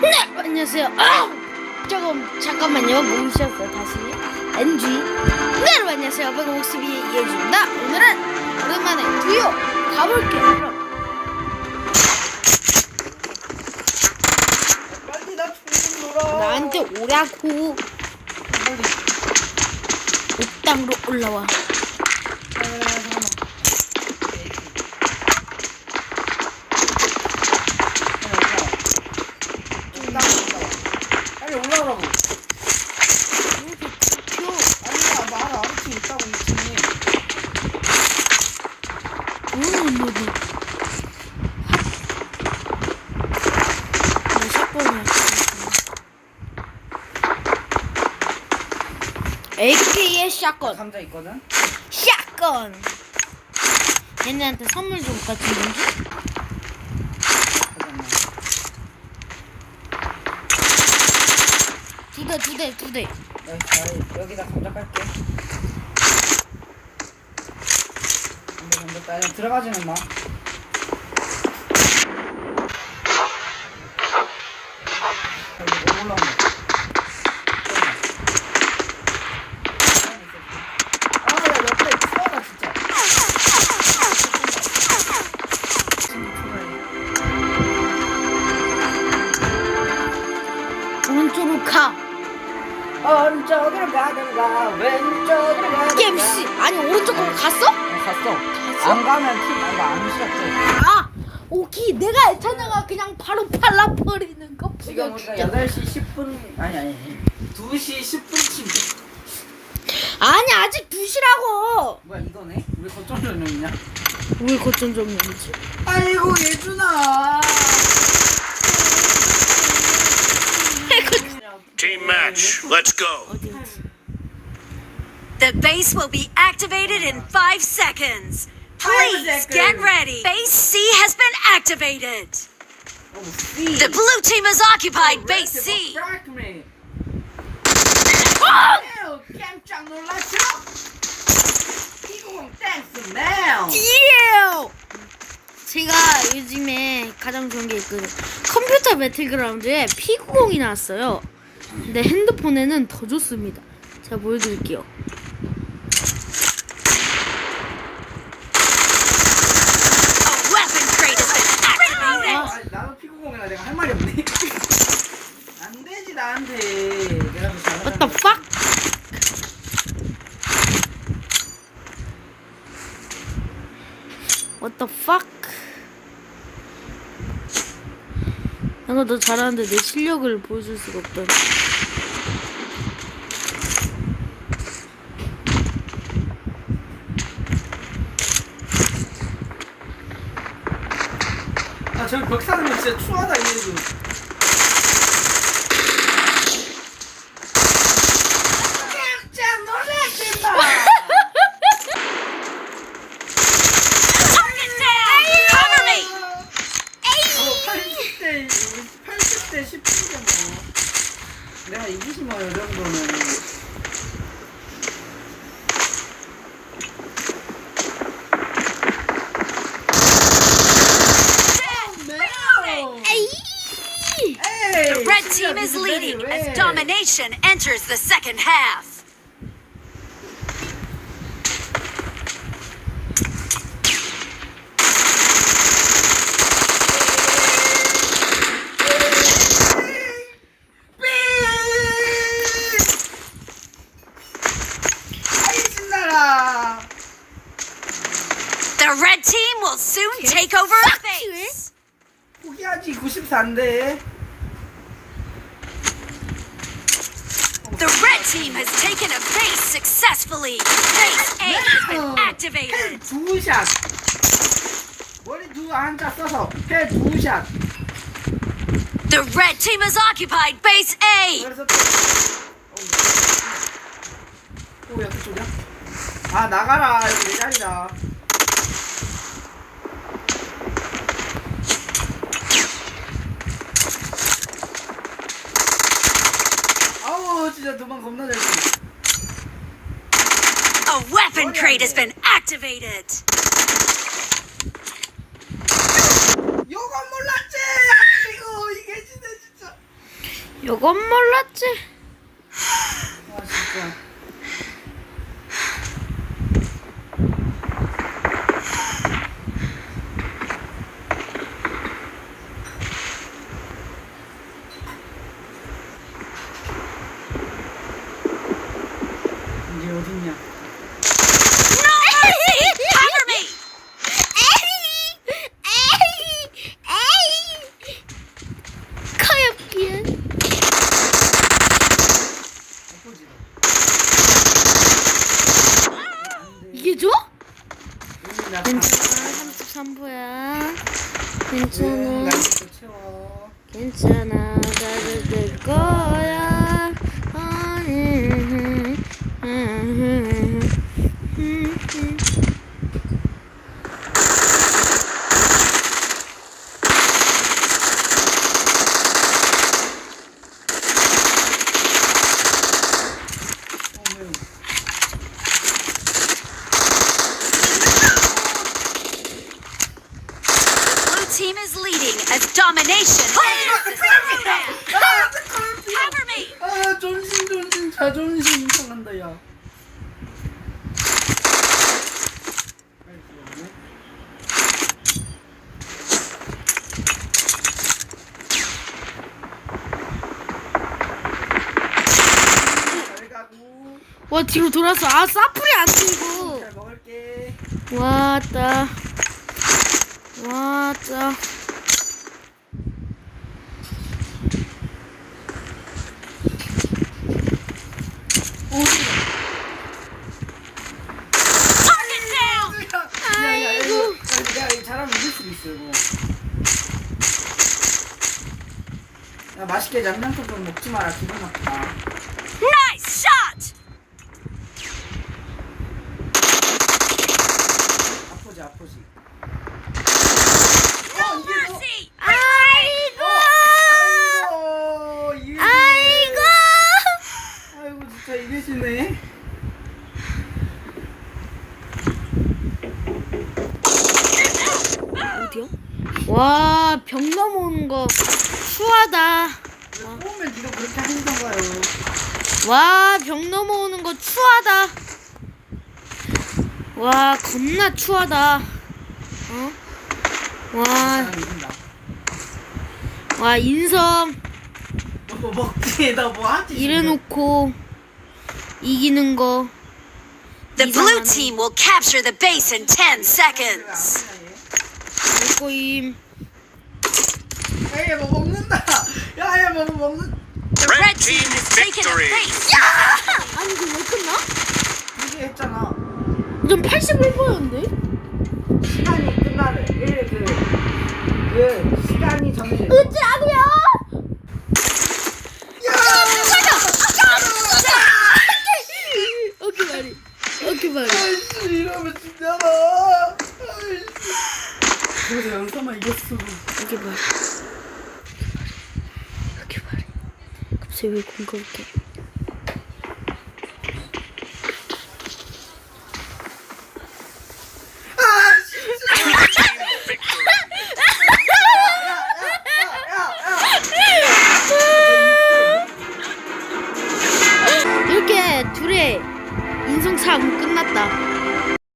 네, 안녕하세요. 아! 조금 잠깐만요. 몸 쉬었어요. 다시 NG. 네, 여러분 안녕하세요. 배구 목숨이 이해줍니다. 오늘은 오랜만에 두요 가볼게요. 그럼. 빨리 나좀 놀아. 나한테 오라고 빨리. 옥당으로 올라와. 아. 빨리 올라오라고. 아니야, 말 아무튼 있다고 있지. 오, 뭐, 뭐. 뭐, 샷건이야. AK의 샷건. 감자 있거든. 샷건. 얘네한테 선물 좀 같은 건지? 잠깐만. 두 대, 두 대, 두 자, 여기다 감자 깔게. 따. 들어가지는 마. 여기 올라온다. 어. 갔어? 안 가면 팀, 아, 이거 안 시작돼. 아! 오키, 내가 애타냐가 그냥 바로 발라버리는 거 지금. 우리가 8시 10분, 아니, 아니, 2시 10분쯤. 아니, 아직 2시라고. 뭐야, 이거네? 왜 거점 전용이냐? 왜 거점 점령이지? 아이고, 예준아. Team match, let's go. The base will be activated in five seconds. Please get ready. Base C has been activated. 어. The blue team has occupied base C. now. 예! 제가 요즘에 가장 좋은 게 있거든요. 컴퓨터 배틀그라운드에 P90이 나왔어요. 근데 핸드폰에는 더 좋습니다. 제가 보여드릴게요. A weapon crate has been activated. 아, 아니, 나도 피구공이라 내가 할 말이 없네. 안 되지 나한테. 내가 더 잘하잖아. What the fuck? What the fuck? 내가 더 잘하는데 내 실력을 보여줄 수가 없다. 아, 저기 벽 사는 거 진짜 추하다 이래도. is leading as domination enters the second half. 아이 신나라. The red team will soon take over base. 포기하지 94인데. The red team has taken a base successfully. Base A has been activated. 두 샷. 머리 두 한자 써서 패 두 샷. The red team has occupied base A. 그래서 또. 오, 야, 그쪽이야? 아, 나가라. 여기 내 자리다. weapon crate has been activated. 요건 몰랐지! 아이고, 이게 진짜, 진짜. 요건 몰랐지. 와 진짜. 이게 줘? 나 괜찮아. 33부야. 괜찮아. 나 이거 채워. 괜찮아. 나도 될 거야. 아니. 어, 매우. Blue team is as domination. Cover me! 아 존심 존심 자존심 상한다 야. 와 뒤로 돌았어. 아 사프리 안 들고. 잘 먹을게. 왔다. 왔다. Target down! 야야 이거 야, 이거 수도 있어 이거. 야 맛있게 양념국 좀 먹지 마라 기분. Nice shot! 아프지 아프지. No mercy! 아이고. 아이고 이 아이고. 아이고 진짜 이기시네. 어디요? 와, 벽 넘어오는 거 추하다. 꼬우면 네가 그렇게 하시던가요. 와, 벽 넘어오는 거 추하다. 와, 겁나 추하다. 어? 와. 와, 인성 뭐 먹지? 나뭐 하지? 이래놓고 이기는 거. The blue 이상하네. team will capture the base in 10 seconds. 될 거임. 야얘 뭐 먹는다. 야 얘 뭐 먹는. The red team has taken a victory. base. 아니, 이거 왜 끝나? 이게 했잖아. 좀 81%였는데? 시간이 끝나래. 일그 그 시간이 정해져. 오케이 말이. 오케이 말이. 아이씨 이러면 진짜다. 아이씨. 그래서 영상만 이겼어. 오케이 말이. 왜 공격해?